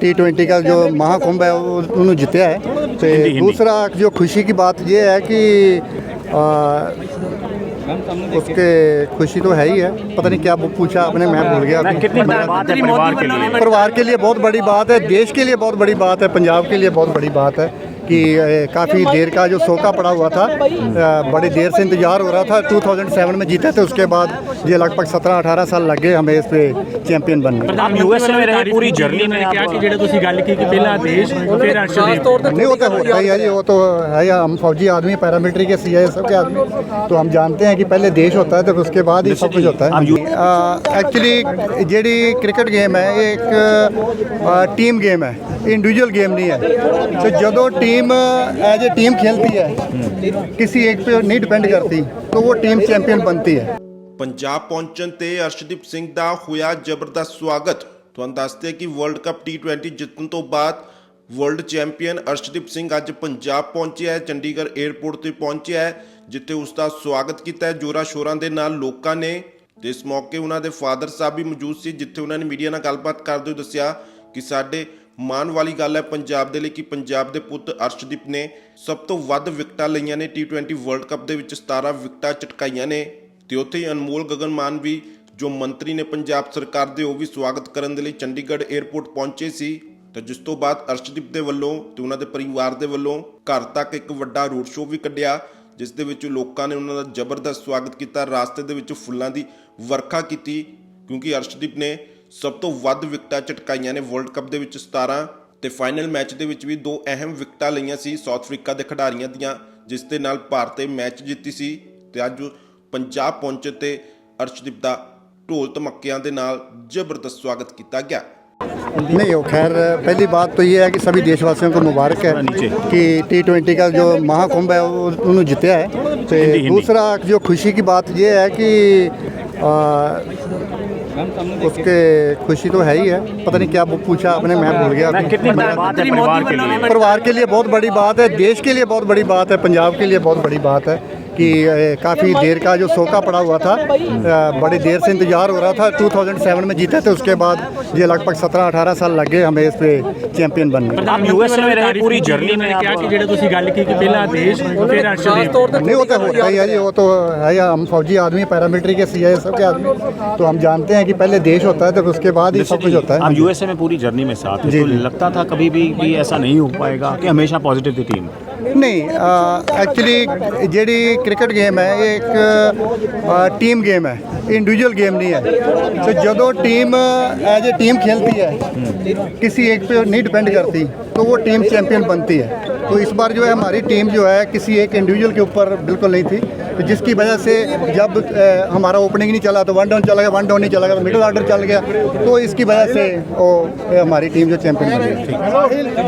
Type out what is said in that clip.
टी20 का जो महाकुंभ है वो उन्होंने जितया है तो हिंदी, हिंदी। दूसरा जो खुशी की बात ये है कि आ, उसके खुशी तो है ही है पता नहीं क्या वो पूछा आपने मैं भूल गया अभी। कितनी बड़ी बात है परिवार के लिए परिवार के लिए बहुत बड़ी बात है देश के लिए बहुत बड़ी बात है पंजाब के लिए बहुत बड़ी बात है कि काफ़ी देर का जो सोका पड़ा हुआ था अ, बड़ी देर से इंतजार हो रहा था 2007 में जीते थे उसके बाद ये लगभग 17-18 साल लग गए हमें इस पे चैंपियन बनने में। आप यूएसए में रहे पूरी जर्नी में ਕਿਹਾ ਕਿ आप ਜਿਹੜਾ ਤੁਸੀਂ ਗੱਲ ਕੀਤੀ ਕਿ ਪਹਿਲਾ ਦੇਸ਼ ਫਿਰ ਰਾਸ਼ਟਰਦੀਪ नहीं होता होता ही है जी वो तो है या हम फौजी आदमी पैरामिलिट्री के सी सब के आदमी तो हम जानते हैं कि पहले देश होता है तो उसके बाद ही सब कुछ होता आप यू- है एक्चुअली ਜਿਹੜੀ ਕ੍ਰਿਕਟ ਗੇਮ ਹੈ ਇਹ ਇੱਕ ਟੀਮ ਗੇਮ ਹੈ इंडिविजुअल गेम नहीं है तो ਜਦੋਂ team team as a team खेलती है किसी एक पे नहीं डिपेंड करती तो वो टीम चैंपियन बनती है ਪੰਜਾਬ ਪਹੁੰਚਣ ਤੇ ਅਰਸ਼ਦੀਪ ਸਿੰਘ ਦਾ ਹੋਇਆ ਜ਼ਬਰਦਸਤ ਸਵਾਗਤ। ਤੁਹਾਨੂੰ ਦੱਸਦੇ ਕਿ ਵਰਲਡ ਕੱਪ T20 ਜਿੱਤਣ ਤੋਂ ਬਾਅਦ ਵਰਲਡ ਚੈਂਪੀਅਨ ਅਰਸ਼ਦੀਪ ਸਿੰਘ ਅੱਜ ਪੰਜਾਬ ਪਹੁੰਚਿਆ ਹੈ, ਚੰਡੀਗੜ੍ਹ 에ਅਰਪੋਰਟ ਤੇ ਪਹੁੰਚਿਆ ਹੈ, ਜਿੱਥੇ ਉਸ ਦਾ ਸਵਾਗਤ ਕੀਤਾ ਹੈ। ਜੋਰਾ ਸ਼ੋਰਾਂ ਦੇ ਨਾਲ ਲੋਕਾਂ ਨੇ ਤੇ ਇਸ ਮੌਕੇ ਉਹਨਾਂ ਦੇ ਫਾਦਰ ਸਾਹਿਬ ਵੀ ਮੌਜੂਦ ਸੀ, ਜਿੱਥੇ ਉਹਨਾਂ ਨੇ ਮੀਡੀਆ ਨਾਲ ਗੱਲਬਾਤ ਕਰਦੇ ਹੋਏ ਦੱਸਿਆ ਕਿ ਸਾਡੇ ਮਾਣ ਵਾਲੀ ਗੱਲ ਹੈ, ਪੰਜਾਬ ਦੇ ਲਈ ਕਿ ਪੰਜਾਬ ਦੇ ਪੁੱਤ ਅਰਸ਼ਦੀਪ ਨੇ ਸਭ ਤੋਂ ਵੱਧ ਵਿਕਟਾਂ ਲਈਆਂ ਨੇ T20 ਵਰਲਡ ਕੱਪ ਦੇ ਵਿੱਚ 17 ਵਿਕਟਾਂ ਚਟਕਾਈਆਂ ਨੇ ਤੇ ਉੱਥੇ ਹੀ ਅਨਮੋਲ ਗਗਨ ਮਾਨ ਵੀ, ਜੋ ਮੰਤਰੀ ਨੇ ਪੰਜਾਬ ਸਰਕਾਰ ਦੇ, ਉਹ ਵੀ ਸਵਾਗਤ ਕਰਨ ਦੇ ਲਈ ਚੰਡੀਗੜ੍ਹ 에ਅਰਪੋਰਟ ਪਹੁੰਚੇ ਸੀ। ਤੇ ਜਿਸ ਤੋਂ ਬਾਅਦ ਅਰਸ਼ਦੀਪ ਦੇ ਵੱਲੋਂ ਤੇ ਉਹਨਾਂ ਦੇ ਪਰਿਵਾਰ ਦੇ ਵੱਲੋਂ ਘਰ ਤੱਕ ਇੱਕ ਵੱਡਾ ਰੋਡ ਸ਼ੋਅ ਵੀ ਕੱਢਿਆ, ਜਿਸ ਦੇ ਵਿੱਚ ਲੋਕਾਂ ਨੇ ਉਹਨਾਂ ਦਾ ਜ਼ਬਰਦਸਤ ਸਵਾਗਤ ਕੀਤਾ, ਰਾਸਤੇ ਦੇ ਵਿੱਚ ਫੁੱਲਾਂ ਦੀ ਵਰਖਾ ਕੀਤੀ, ਕਿਉਂਕਿ ਅਰਸ਼ਦੀਪ ਨੇ ਸਭ ਤੋਂ ਵੱਧ ਵਿਕਟਾਂ ਝਟਕਾਈਆਂ ਨੇ ਵਰਲਡ ਕੱਪ ਦੇ ਵਿੱਚ 17 ਤੇ ਫਾਈਨਲ ਮੈਚ ਦੇ ਵਿੱਚ ਵੀ ਦੋ ਅਹਿਮ ਵਿਕਟਾਂ ਲਈਆਂ ਸੀ ਸਾਊਥ ਅਫਰੀਕਾ ਦੇ ਖਿਡਾਰੀਆਂ ਦੀਆਂ ਜਿਸ ਦੇ ਨਾਲ ਭਾਰਤ ਨੇ ਮੈਚ ਜਿੱਤੀ ਸੀ ਤੇ ਅੱਜ ਉਹ ਪੰਜਾਬ ਪਹੁੰਚੇ ਤੇ ਅਰਸ਼ਦੀਪ ਦਾ ਢੋਲ ਧਮੱਕਿਆਂ ਦੇ ਨਾਲ ਜ਼ਬਰਦਸਤ ਸਵਾਗਤ ਕੀਤਾ ਗਿਆ नहीं हो खैर पहली बात तो ये है कि सभी देशवासियों को मुबारक है नीचे। कि टी ट्वेंटी का जो महाकुंभ है वो उन्होंने जितया है तो हिंदी, हिंदी। दूसरा जो खुशी की बात ये है कि आ, उसके खुशी तो है ही है पता नहीं क्या वो पूछा आपने मैं भूल गया अभी। कितनी बड़ी बात है परिवार के लिए परिवार के लिए बहुत बड़ी बात है देश के लिए बहुत बड़ी बात है पंजाब के लिए बहुत बड़ी बात है कि काफ़ी देर का जो सोका पड़ा हुआ था अ, बड़ी देर से इंतजार हो रहा था 2007 में जीते थे उसके बाद ये लगभग 17-18 साल लग गए हमें इस पे चैंपियन बनने में। आप यूएसए में रहे पूरी जर्नी में ਕਿਹਾ ਕਿ आप ਜਿਹੜਾ ਤੁਸੀਂ ਗੱਲ ਕੀਤੀ ਕਿ ਪਹਿਲਾ ਦੇਸ਼ ਫਿਰ ਰਾਸ਼ਟਰਦੀਪ नहीं होता होता ही है जी वो तो है या हम फौजी आदमी पैरामिलिट्री के सी सब के आदमी तो हम जानते हैं कि पहले देश होता है तो उसके बाद ही सब कुछ होता आप है यूएसए में पूरी जर्नी में साथ हैं जी, तो जी। लगता था कभी भी भी ऐसा नहीं हो पाएगा कि हमेशा पॉजिटिव थी टीम ਨਹੀਂ ਐਕਚੁਅਲੀ ਜਿਹੜੀ ਕ੍ਰਿਕਟ ਗੇਮ ਹੈ ਇਹ ਇੱਕ ਟੀਮ ਗੇਮ ਹੈ इंडिविजुअल गेम नहीं है तो ਜਦੋਂ टीम एज ए टीम खेलती है किसी एक पे नहीं डिपेंड करती तो वो टीम चैंपियन बनती है तो इस बार जो है हमारी टीम जो है किसी एक इंडिविजुअल के ऊपर बिल्कुल नहीं थी तो जिसकी वजह से जब अ, हमारा ओपनिंग नहीं चला तो वन डाउन चला गया वन डाउन नहीं चला गया तो मिडिल ऑर्डर चल गया तो इसकी वजह से वो अ, हमारी टीम जो चैंपियन बन गई